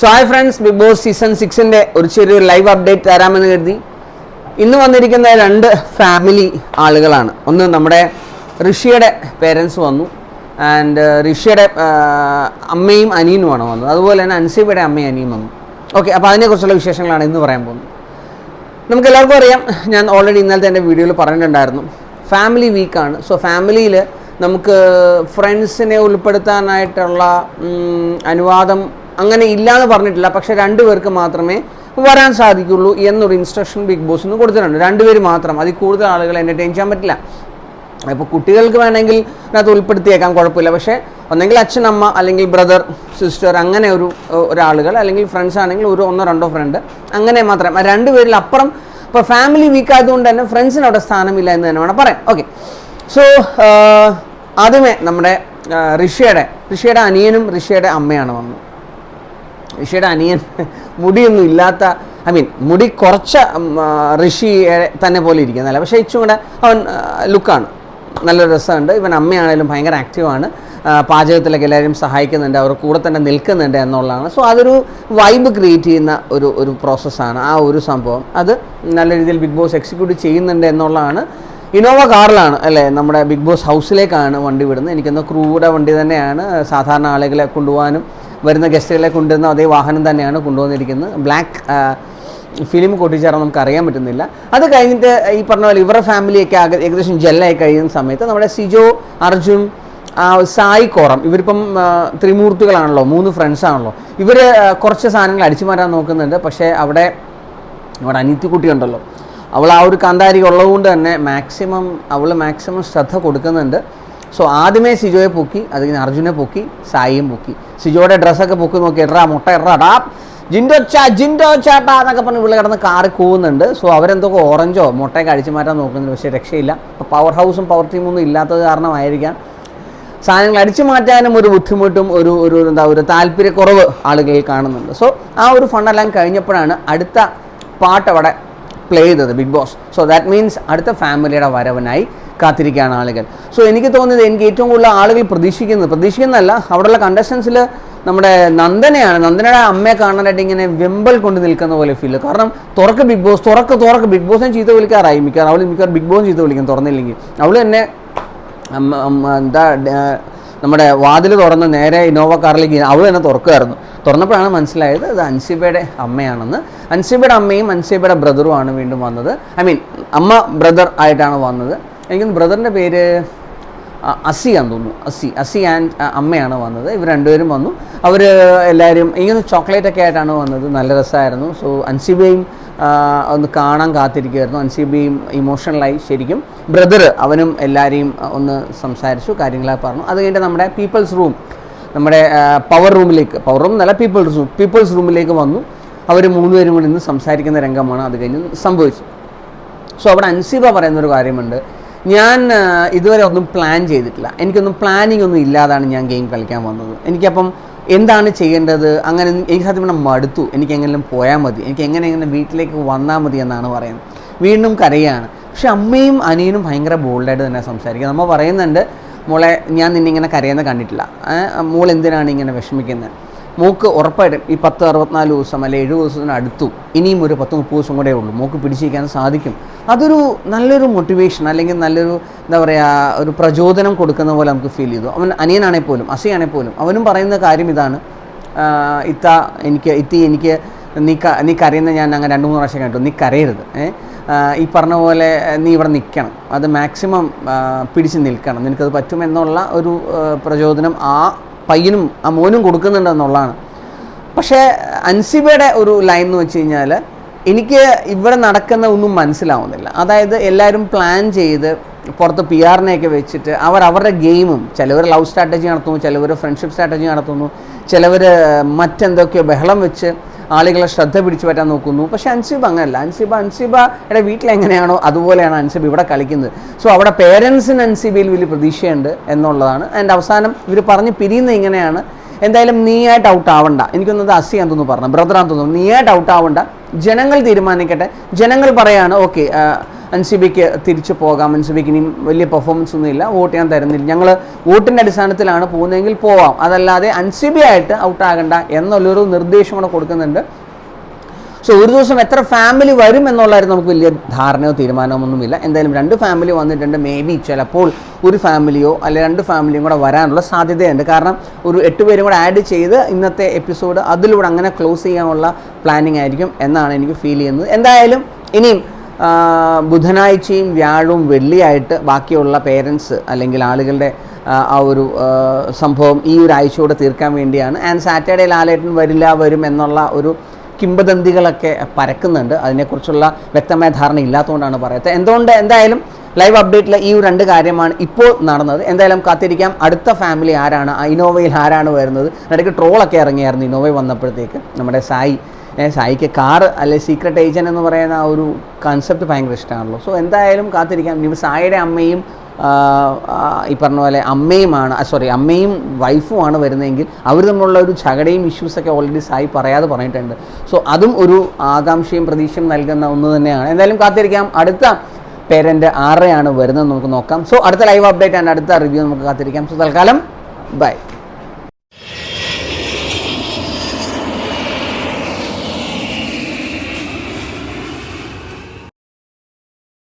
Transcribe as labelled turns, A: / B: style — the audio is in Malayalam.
A: So hi friends Bigg Boss season സിക്സിന്റെ ഒരു ചെറിയൊരു ലൈവ് അപ്ഡേറ്റ് തരാമെന്ന് കരുതി. ഇന്ന് വന്നിരിക്കുന്ന രണ്ട് ഫാമിലി ആളുകളാണ്. ഒന്ന് നമ്മുടെ ഋഷിയുടെ പേരൻസ് വന്നു. ആൻഡ് ഋഷിയുടെ അമ്മയും അനിയനുമാണ് വന്നത്. അതുപോലെ തന്നെ അൻസീബയുടെ അമ്മയും അനിയും വന്നു. ഓക്കെ അപ്പോൾ അതിനെക്കുറിച്ചുള്ള വിശേഷങ്ങളാണ് ഇന്ന് പറയാൻ പോകുന്നത്. നമുക്ക് എല്ലാവർക്കും അറിയാം ഞാൻ ഓൾറെഡി ഇന്നലത്തെ എന്റെ വീഡിയോയിൽ പറഞ്ഞിട്ടുണ്ടായിരുന്നു. ഫാമിലി വീക്കാണ് സോ ഫാമിലിയിൽ നമുക്ക് ഫ്രണ്ട്സിനെ ഉൾപ്പെടുത്താനായിട്ടുള്ള അനുവാദം അങ്ങനെ ഇല്ല എന്ന് പറഞ്ഞിട്ടില്ല. പക്ഷെ രണ്ടുപേർക്ക് മാത്രമേ വരാൻ സാധിക്കുള്ളൂ എന്നൊരു ഇൻസ്ട്രക്ഷൻ ബിഗ് ബോസ് നിന്ന് കൊടുത്തിട്ടുണ്ട്. രണ്ടുപേര് മാത്രം. അതിൽ കൂടുതൽ ആളുകളെ എന്റർടൈൻ ചെയ്യാൻ പറ്റില്ല. ഇപ്പോൾ കുട്ടികൾക്ക് വേണമെങ്കിൽ അതിനകത്ത് ഉൾപ്പെടുത്തിയേക്കാം കുഴപ്പമില്ല. പക്ഷേ ഒന്നെങ്കിൽ അച്ഛൻ അമ്മ അല്ലെങ്കിൽ ബ്രദർ സിസ്റ്റർ അങ്ങനെ ഒരു ഒരാളുകൾ അല്ലെങ്കിൽ ഫ്രണ്ട്സ് ആണെങ്കിൽ ഒരു ഒന്നോ രണ്ടോ ഫ്രണ്ട് അങ്ങനെ മാത്രം. രണ്ട് പേരിൽ അപ്പുറം ഇപ്പോൾ ഫാമിലി വീക്ക് ആയതുകൊണ്ട് തന്നെ ഫ്രണ്ട്സിന് അവിടെ സ്ഥാനമില്ല എന്ന് തന്നെ വേണം പറയാം ഓക്കെ സോ ആദ്യമേ നമ്മുടെ ഋഷിയുടെ ഋഷിയുടെ അനിയനും ഋഷിയുടെ അമ്മയാണ് വന്നത്. ഋഷിയുടെ അനിയൻ മുടിയൊന്നും ഇല്ലാത്ത ഐ മീൻ മുടി കുറച്ച ഋഷി തന്നെ പോലെ ഇരിക്കുന്നതല്ല. പക്ഷേ ഇച്ചും കൂടെ അവൻ ലുക്കാണ്. നല്ല രസമുണ്ട്. ഇവൻ അമ്മയാണേലും ഭയങ്കര ആക്റ്റീവാണ്. പാചകത്തിലൊക്കെ എല്ലാവരും സഹായിക്കുന്നുണ്ട്. അവർ കൂടെ തന്നെ നിൽക്കുന്നുണ്ട് എന്നുള്ളതാണ്. സോ അതൊരു വൈബ് ക്രിയേറ്റ് ചെയ്യുന്ന ഒരു ഒരു പ്രോസസ്സാണ് ആ ഒരു സംഭവം. അത് നല്ല രീതിയിൽ ബിഗ് ബോസ് എക്സിക്യൂട്ട് ചെയ്യുന്നുണ്ട് എന്നുള്ളതാണ്. ഇന്നോവ കാറിലാണ് അല്ലേ? നമ്മുടെ ബിഗ് ബോസ് ഹൗസിലേക്കാണ് വണ്ടി വിടുന്നത്. എനിക്കൊന്ന് ക്രൂയുടെ വണ്ടി തന്നെയാണ്. സാധാരണ ആളുകളെ കൊണ്ടുപോകാനും വരുന്ന ഗസ്റ്റുകളെ കൊണ്ടുവരുന്ന അതേ വാഹനം തന്നെയാണ് കൊണ്ടുവന്നിരിക്കുന്നത്. ബ്ലാക്ക് ഫിലിം കൂട്ടിച്ചേർന്ന് നമുക്ക് അറിയാൻ പറ്റുന്നില്ല. അത് കഴിഞ്ഞിട്ട് ഈ പറഞ്ഞ പോലെ ഇവരുടെ ഫാമിലിയൊക്കെ ഏകദേശം ജെല്ലായി കഴിയുന്ന സമയത്ത് നമ്മുടെ സിജോ അർജുൻ സായി കോറം ഇവരിപ്പം ത്രിമൂർത്തികളാണല്ലോ മൂന്ന് ഫ്രണ്ട്സ് ആണല്ലോ. ഇവർ കുറച്ച് സാധനങ്ങൾ അടിച്ചു മാറ്റാൻ നോക്കുന്നുണ്ട്. പക്ഷേ അവിടെ നമ്മുടെ അനിത്യക്കുട്ടി ഉണ്ടല്ലോ. അവൾ ആ ഒരു കാന്താരി ഉള്ളതുകൊണ്ട് തന്നെ മാക്സിമം അവൾ മാക്സിമം ശ്രദ്ധ കൊടുക്കുന്നുണ്ട്. സോ ആദ്യമേ സിജോയെ പൊക്കി അത് കഴിഞ്ഞ് അർജുനെ പൊക്കി സായിയും പൊക്കി. സിജോയുടെ ഡ്രസ്സൊക്കെ പൊക്കി നോക്കി എട്രാ മുട്ട എട്രാടാ ജിൻഡോ ചാ ജിൻഡോ ചാട്ടാ എന്നൊക്കെ പറഞ്ഞ് പിള്ളേർ കിടന്ന് കാറി കൂവുന്നുണ്ട്. സോ അവരെന്തൊക്കെ ഓറഞ്ചോ മുട്ടയൊക്കെ അടിച്ചു മാറ്റാൻ നോക്കുന്നുണ്ട്. പക്ഷേ രക്ഷയില്ല. ഇപ്പോൾ പവർ ഹൗസും പവർ ടീമൊന്നും ഇല്ലാത്തത് കാരണമായിരിക്കാം. സാധനങ്ങൾ അടിച്ചു മാറ്റാനും ഒരു ബുദ്ധിമുട്ടും ഒരു ഒരു എന്താ ഒരു താല്പര്യക്കുറവ് ആളുകളിൽ കാണുന്നുണ്ട്. സോ ആ ഒരു ഫണ്ടെല്ലാം കഴിഞ്ഞപ്പോഴാണ് അടുത്ത പാട്ട് അവിടെ പ്ലേ ചെയ്തത് Bigg Boss so that means അടുത്ത ഫാമിലിയുടെ വരവനായി കാത്തിരിക്കുകയാണ് ആളുകൾ. സോ എനിക്ക് തോന്നുന്നത് എനിക്ക് ഏറ്റവും കൂടുതൽ ആളുകൾ പ്രതീക്ഷിക്കുന്നത് പ്രതീക്ഷിക്കുന്നതല്ല അവിടെയുള്ള കണ്ടസ്റ്റൻസിൽ നമ്മുടെ നന്ദനയാണ്. നന്ദനയുടെ അമ്മയെ കാണാനായിട്ട് ഇങ്ങനെ വെമ്പൽ കൊണ്ട് നിൽക്കുന്ന പോലെ ഫീൽ കാരണം തുറക്ക് ബിഗ് ബോസ് തുറക്ക് തുറക്ക്. ബിഗ് ബോസ് ഞാൻ ചീത്ത വിളിക്കാറായി. മിക്കവാറും അവൾ മിക്കവാറും ബിഗ് ബോസ് ചീത്ത വിളിക്കാൻ തുറന്നില്ലെങ്കിൽ. അവൾ തന്നെ എന്താ നമ്മുടെ വാതിൽ തുറന്ന് നേരെ ഇന്നോവ കാറിലേക്ക് അവൾ തന്നെ തുറക്കുമായിരുന്നു തുറന്നപ്പോഴാണ് മനസ്സിലായത് അത് അൻസിബയുടെ അമ്മയാണെന്ന്. അൻസിബയുടെ അമ്മയും അൻസിബയുടെ ബ്രദറുമാണ് വീണ്ടും വന്നത്. ഐ മീൻ അമ്മ ബ്രദർ ആയിട്ടാണ് വന്നത്. എനിക്ക് ബ്രദറിന്റെ പേര് അസിയാന്ന് തോന്നുന്നു. അസി അസി ആൻഡ് അമ്മയാണ് വന്നത്. ഇവർ രണ്ടുപേരും വന്നു. അവർ എല്ലാവരും ഇങ്ങനെ ചോക്ലേറ്റ് ഒക്കെ ആയിട്ടാണ് വന്നത്. നല്ല രസമായിരുന്നു. സോ അൻസിബയും ഒന്ന് കാണാൻ കാത്തിരിക്കുമായിരുന്നു അൻസിബയും ഇമോഷണലായി ശരിക്കും. ബ്രദർ അവനും എല്ലാവരെയും ഒന്ന് സംസാരിച്ചു കാര്യങ്ങളൊക്കെ പറഞ്ഞു. അത് കഴിഞ്ഞിട്ട് നമ്മുടെ പീപ്പിൾസ് റൂം നമ്മുടെ പവർ റൂമിലേക്ക് പവർ റൂം എന്നല്ല പീപ്പിൾസ് റൂം പീപ്പിൾസ് റൂമിലേക്ക് വന്നു. അവർ മൂന്നുപേരും കൂടി ഇന്ന് സംസാരിക്കുന്ന രംഗമാണ് അത് കഴിഞ്ഞ് സംഭവിച്ചു സോ അവിടെ അൻസിബ പറയുന്നൊരു കാര്യമുണ്ട്. ഞാൻ ഇതുവരെ ഒന്നും പ്ലാൻ ചെയ്തിട്ടില്ല. എനിക്കൊന്നും പ്ലാനിങ് ഒന്നും ഇല്ലാതാണ് ഞാൻ ഗെയിം കളിക്കാൻ വന്നത്. എനിക്കപ്പം എന്താണ് ചെയ്യേണ്ടത്? അങ്ങനെ എനിക്ക് സത്യം പറഞ്ഞാൽ മടുത്തു. എനിക്ക് എങ്ങനെയും പോയാൽ മതി. എനിക്ക് എങ്ങനെ എങ്ങനെ വീട്ടിലേക്ക് വന്നാൽ മതി എന്നാണ് പറയുന്നത്. വീണ്ടും കരയാണ്. പക്ഷെ അമ്മയും അനിയനും ഭയങ്കര ബോൾഡായിട്ട് തന്നെ സംസാരിക്കുക നമ്മൾ പറയുന്നുണ്ട് മോളെ ഞാൻ നിന്നെ ഇങ്ങനെ കരയുന്നത് കണ്ടിട്ടില്ല. മോൾ എന്തിനാണ് ഇങ്ങനെ വിഷമിക്കുന്നത് മോക്ക് ഉറപ്പായിട്ടും ഈ പത്ത് അറുപത്തിനാല് ദിവസം അല്ലെ എഴുപത് ദിവസത്തിന് അടുത്തു. ഇനിയും ഒരു പത്ത് മുപ്പത് ദിവസം കൂടെ ഉള്ളൂ. മൂക്ക് പിടിച്ചിരിക്കാൻ സാധിക്കും. അതൊരു നല്ലൊരു മോട്ടിവേഷൻ അല്ലെങ്കിൽ നല്ലൊരു എന്താ പറയുക ഒരു പ്രചോദനം കൊടുക്കുന്ന പോലെ നമുക്ക് ഫീൽ ചെയ്തു. അവൻ അനിയനാണെങ്കിൽ പോലും അസയാണെങ്കിൽ പോലും അവനും പറയുന്ന കാര്യം ഇതാണ്. ഇത്ത എനിക്ക് ഇത്തി എനിക്ക് നീ നീ കരയുന്ന ഞാൻ അങ്ങനെ രണ്ട് മൂന്ന് പ്രാവശ്യം കേട്ടു നീ കരയരുത്? ഈ പറഞ്ഞ പോലെ നീ ഇവിടെ നിൽക്കണം. അത് മാക്സിമം പിടിച്ച് നിൽക്കണം. നിനക്കത് പറ്റുമെന്നുള്ള ഒരു പ്രചോദനം ആ പയ്യനും ആ മോനും കൊടുക്കുന്നുണ്ടെന്നുള്ളതാണ്. പക്ഷേ അൻസിബയുടെ ഒരു ലൈൻ എന്ന് വെച്ച് കഴിഞ്ഞാൽ എനിക്ക് ഇവിടെ നടക്കുന്ന ഒന്നും മനസ്സിലാവുന്നില്ല. അതായത് എല്ലാവരും പ്ലാൻ ചെയ്ത് പുറത്ത് പി ആറിനെയൊക്കെ വെച്ചിട്ട് അവർ അവരുടെ ഗെയിമും ചിലവർ ലവ് സ്ട്രാറ്റജി നടത്തുന്നു ചിലവർ ഫ്രണ്ട്ഷിപ്പ് സ്ട്രാറ്റജി നടത്തുന്നു ചിലവർ മറ്റെന്തൊക്കെയോ ബഹളം വെച്ച് ആളുകളെ ശ്രദ്ധ പിടിച്ചു പറ്റാൻ നോക്കുന്നു. പക്ഷേ അൻസിബ അങ്ങനല്ല. അൻസിബ അൻസിബയുടെ വീട്ടിലെങ്ങനെയാണോ അതുപോലെയാണ് അൻസിബ ഇവിടെ കളിക്കുന്നത്. സോ അവിടെ പേരൻസിന് അൻസിബയിൽ വലിയ പ്രതീക്ഷയുണ്ട് എന്നുള്ളതാണ്. അതിന്റെ അവസാനം ഇവർ പറഞ്ഞ് പിരിയുന്നത് ഇങ്ങനെയാണ്. എന്തായാലും നീയായിട്ട് ഔട്ട് ആവണ്ട. എനിക്കൊന്നത് തോന്നുന്നു പറഞ്ഞു ബ്രദറാന്ന് തോന്നുന്നു നീയായിട്ട് ഔട്ട് ആവണ്ട. ജനങ്ങൾ തീരുമാനിക്കട്ടെ. ജനങ്ങൾ പറയാണ് ഓക്കെ അൻസിബിക്ക് തിരിച്ചു പോകാം. അൻസിബിക്ക് ഇനിയും വലിയ പെർഫോമൻസ് ഒന്നുമില്ല വോട്ട് ചെയ്യാൻ തരുന്നില്ല. ഞങ്ങൾ വോട്ടിന്റെ അടിസ്ഥാനത്തിലാണ് പോകുന്നതെങ്കിൽ പോവാം. അതല്ലാതെ അൻസിബി ആയിട്ട് ഔട്ടാകണ്ട എന്നുള്ളൊരു നിർദ്ദേശം കൂടെ കൊടുക്കുന്നുണ്ട്. സോ ഒരു ദിവസം എത്ര ഫാമിലി വരും എന്നുള്ളതായിരുന്നു നമുക്ക് വലിയ ധാരണയോ തീരുമാനമോ ഒന്നുമില്ല. എന്തായാലും രണ്ട് ഫാമിലി വന്നിട്ടുണ്ട്. മേ ബി ചിലപ്പോൾ ഒരു ഫാമിലിയോ അല്ലെ രണ്ട് ഫാമിലിയും കൂടെ വരാനുള്ള സാധ്യതയുണ്ട്. കാരണം ഒരു എട്ട് പേരും കൂടെ ആഡ് ചെയ്ത് ഇന്നത്തെ എപ്പിസോഡ് അതിലൂടെ അങ്ങനെ ക്ലോസ് ചെയ്യാനുള്ള പ്ലാനിങ് ആയിരിക്കും എന്നാണ് എനിക്ക് ഫീൽ ചെയ്യുന്നത്. എന്തായാലും ഇനിയും ബുധനാഴ്ചയും വ്യാഴവും വെള്ളിയായിട്ട് ബാക്കിയുള്ള പേരൻസ് അല്ലെങ്കിൽ ആളുകളുടെ ആ, ഒരു സംഭവം ഈ ഒരു ആഴ്ചയോടെ തീർക്കാൻ വേണ്ടിയാണ്. ആൻഡ് സാറ്റർഡേ ലാലേട്ടൻ വരില്ല വരും എന്നുള്ള ഒരു കിംബദന്തികളൊക്കെ പരക്കുന്നുണ്ട്. അതിനെക്കുറിച്ചുള്ള വ്യക്തമായ ധാരണ ഇല്ലാത്തതുകൊണ്ടാണ് പറയുന്നത് എന്തുകൊണ്ട് എന്തായാലും ലൈവ് അപ്ഡേറ്റിലെ ഈ രണ്ട് കാര്യമാണ് ഇപ്പോൾ നടന്നത്. എന്തായാലും കാത്തിരിക്കാം. അടുത്ത ഫാമിലി ആരാണ്? ഇനോവയിൽ ആരാണ് വരുന്നത്? ഇടയ്ക്ക് ട്രോളൊക്കെ ഇറങ്ങിയായിരുന്നു ഇന്നോവയിൽ വന്നപ്പോഴത്തേക്ക്. നമ്മുടെ സായി സായിക്ക് കാർ അല്ലെ സീക്രട്ട് ഏജന്റ് എന്ന് പറയുന്ന ആ ഒരു കൺസെപ്റ്റ് ഭയങ്കര ഇഷ്ടമാണല്ലോ സോ എന്തായാലും കാത്തിരിക്കാം. ഇനി സായിയുടെ അമ്മയും ഈ പറഞ്ഞ പോലെ അമ്മയുമാണ് സോറി അമ്മയും വൈഫുമാണ് വരുന്നതെങ്കിൽ അവർ തമ്മിലുള്ള ഒരു ചകടയും ഇഷ്യൂസൊക്കെ ഓൾറെഡി സായി പറയാതെ പറഞ്ഞിട്ടുണ്ട്. സോ അതും ഒരു ആകാംക്ഷയും പ്രതീക്ഷയും നൽകുന്ന ഒന്ന് തന്നെയാണ്. എന്തായാലും കാത്തിരിക്കാം. അടുത്ത പേരന്റ് ആരുടെയാണ് വരുന്നത്. നമുക്ക് നോക്കാം. സോ അടുത്ത ലൈവ് അപ്ഡേറ്റ് ആൻഡ് അടുത്ത റിവ്യൂ നമുക്ക് കാത്തിരിക്കാം. സോ തൽക്കാലം ബൈ